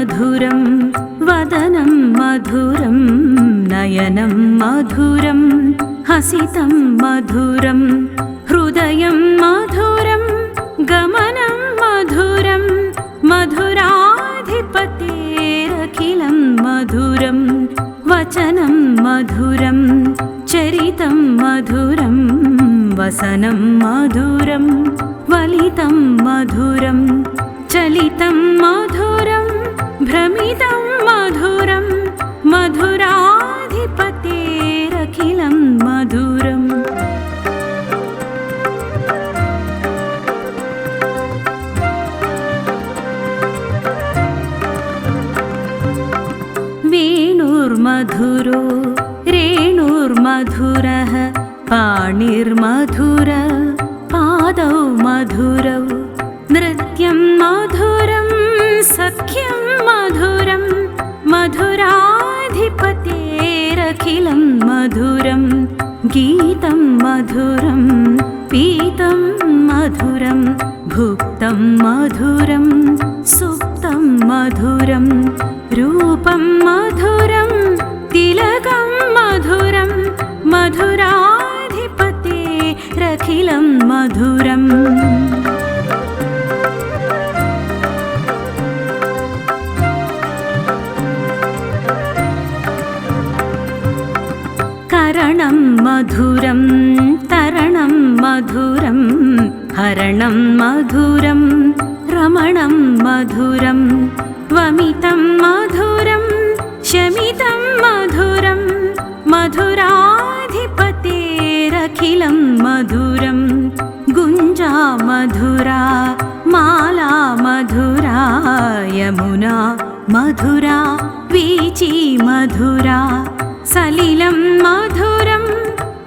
मधुरं वदनं मधुरं नयनं मधुरं हसितं मधुरं हृदयं मधुरं गमनं मधुरं मधुराधिपतेरखिलं मधुरं वचनं मधुरं चरितं मधुरं वसनं मधुरं वलितं मधुरं चलितं मधुरं भ्रमितं मधुरं मधुराधिपतेरखिलं मधुरम्। वेणुर्मधुरो रेणुर्मधुरः पाणिर्मधुर पादौ मधुरौ नृत्यं मधुरं सख्यं मधुरं मधुराधिपतेरखिलं मधुरं गीतं मधुरं पीतं मधुरं भुक्तं मधुरं सुप्तं मधुरं रूपं मधुरं तिलकं मधुरं मधुराधिपतेरखिलं मधुरम् करणं मधुरं तरणं मधुरं हरणं मधुरं रमणं मधुरं वमितं मधुरं शमितं मधुरं मधुराधिपतेरखिलं मधुरं गुञ्जा मधुरा माला मधुरा यमुना मधुरा वीची मधुरा सलिलं मधुरं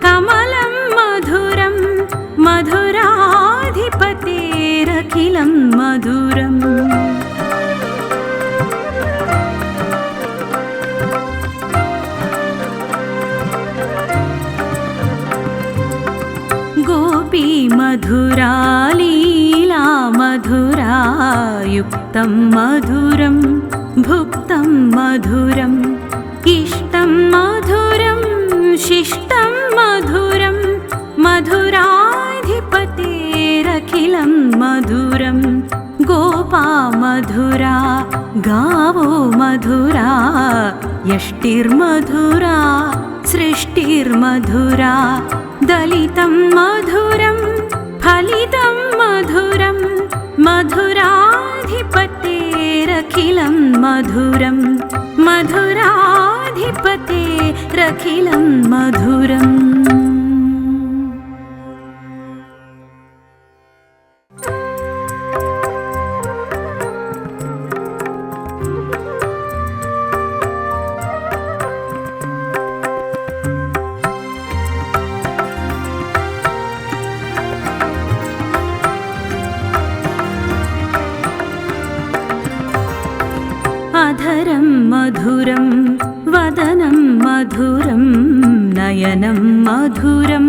कमलं मधुरं मधुराधिपतेरखिलं मधुरम् गोपी मधुरा लीला मधुरा युक्तं मधुरं भुक्तं मधुरम् मधुरं गोपा मधुरा गावो मधुरा यष्टिर्मधुरा सृष्टिर्मधुरा दलितं मधुरं फलितं मधुरं मधुराधिपतेरखिलं मधुरं मधुराधिपतेरखिलं मधुरम् मधुरं नयनं मधुरं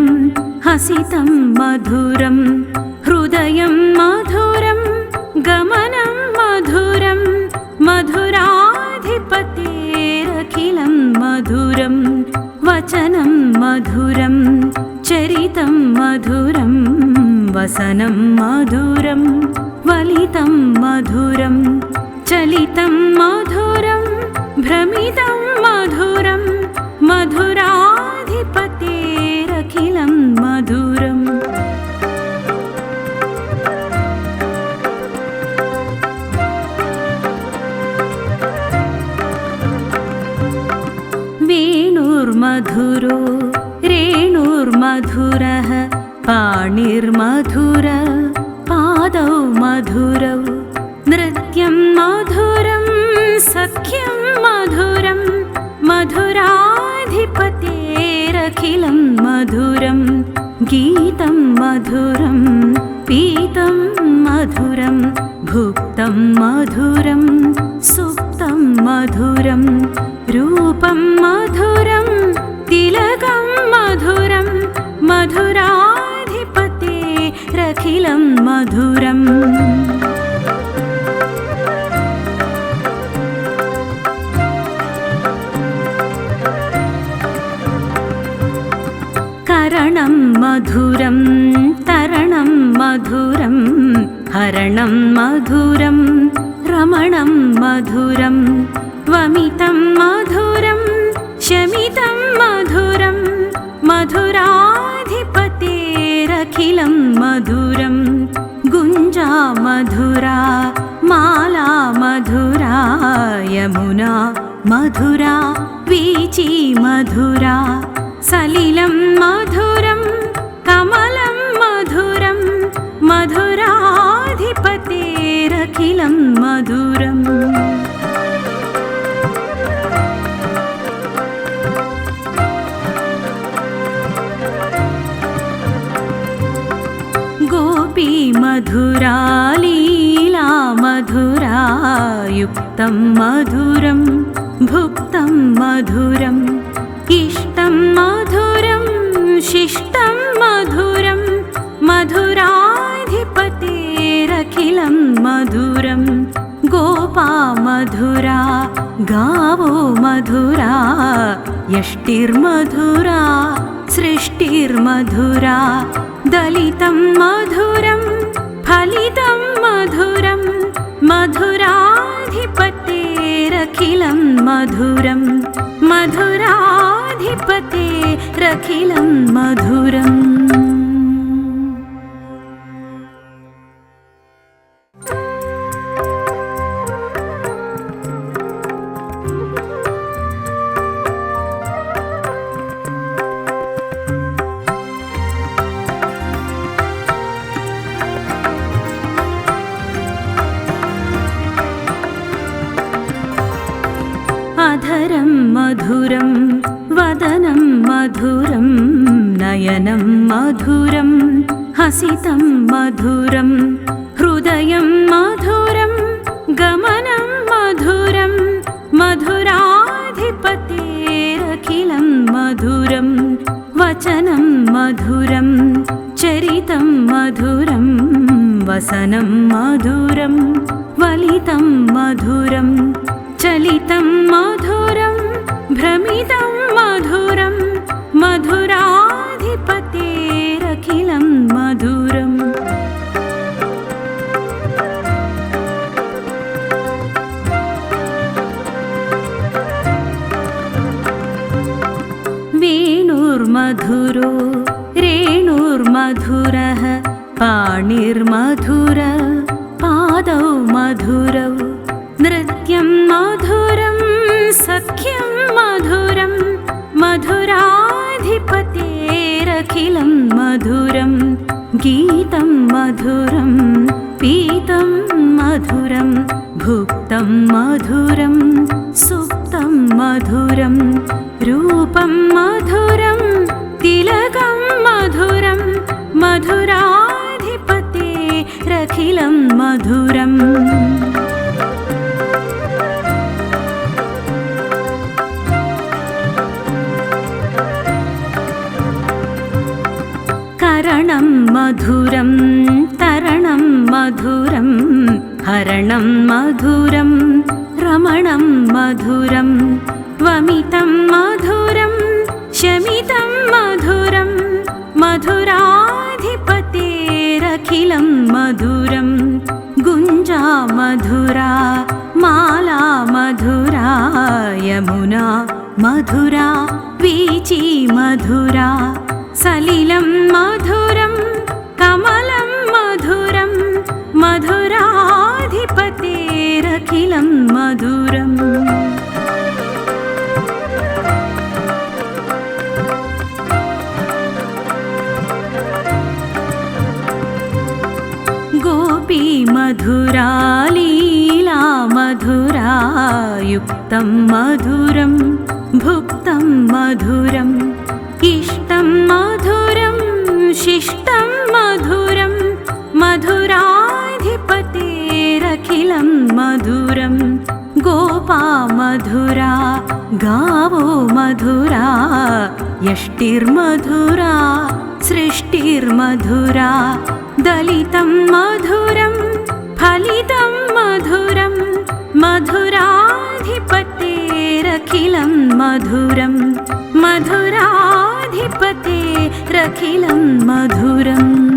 हसितं मधुरं हृदयं मधुरं गमनं मधुरं मधुराधिपतेरखिलं मधुरं वचनं मधुरं चरितं मधुरं वसनं मधुरं वलितं मधुरं चलितं मधुरं भ्रमितं मधुरं मधुराधिपतेरखिलं मधुरम्। वेणुर्मधुरो रेणुर्मधुरः पाणिर्मधुर पादौ मधुरौ। नृत्यं मधुरं सख्यं मधुरं मधुरं गीतं मधुरं पीतं मधुरं भुक्तं मधुरं सुप्तं मधुरं रूपं मधुरं तिलकं मधुरं मधुराधिपतेरखिलं मधुरम् मधुरं तरणं मधुरं हरणं मधुरं रमणं मधुरं वमितं मधुरं शमितं मधुरं मधुराधिपतेरखिलं मधुरं गुञ्जा मधुरा माला मधुरा यमुना मधुरा वीची मधुरा सलिलं मधुरं मधुरम् गोपी मधुरा लीला मधुरा युक्तं मधुरं भुक्तं मधुरम् इष्टं मधुरं शिष्टं मधुरं मधुराधिपतेरखिलं मधुरं गोपा मधुरा गावो मधुरा यष्टिर्मधुरा सृष्टिर्मधुरा दलितं मधुरं फलितं मधुरं मधुराधिपतेरखिलं मधुरं मधुराधिपतेरखिलं मधुरं वदनं मधुरं नयनं मधुरं हसितं मधुरं हृदयं मधुरं गमनं मधुरं मधुराधिपतेरखिलं मधुरं वचनं मधुरं चरितं मधुरं वसनं मधुरं वलितं मधुरं चलितं मधुरं भ्रमितं मधुरं मधुराधिपतेरखिलं मधुरम्। वेणुर्मधुरो रेणुर्मधुरः पाणिर्मधुर पादौ मधुरौ नृत्यं मधुरं सख्यं मधुरं मधुराधिपतेरखिलं मधुरं गीतं मधुरं पीतं मधुरं भुक्तं मधुरं सुप्तं मधुरं रूपं मधुरं तिलकं मधुरं मधुराधिपतेरखिलं मधुरम् करणं मधुरं तरणं मधुरं हरणं मधुरं रमणं मधुरं वमितं मधुरं शमितं मधुरं मधुराधिपतेरखिलं मधुरं गुञ्जा मधुरा माला मधुरा यमुना मधुरा वीची मधुरा सलिलं मधुरं कमलं मधुरं मधुराधिपतेरखिलं मधुरम् गोपी मधुरा लीला मधुरा युक्तं मधुरं भुक्तं मधुरम् इष्टं मधुरं शिष्टं मधुरं मधुराधिपतेरखिलं मधुरं। गोपा मधुरा गावो मधुरा यष्टिर्मधुरा सृष्टिर्मधुरा। दलितं मधुरं फलितं मधुरं मधुराधिपतेरखिलं मधुरं। लोकाधिपते रखिलं मधुरम्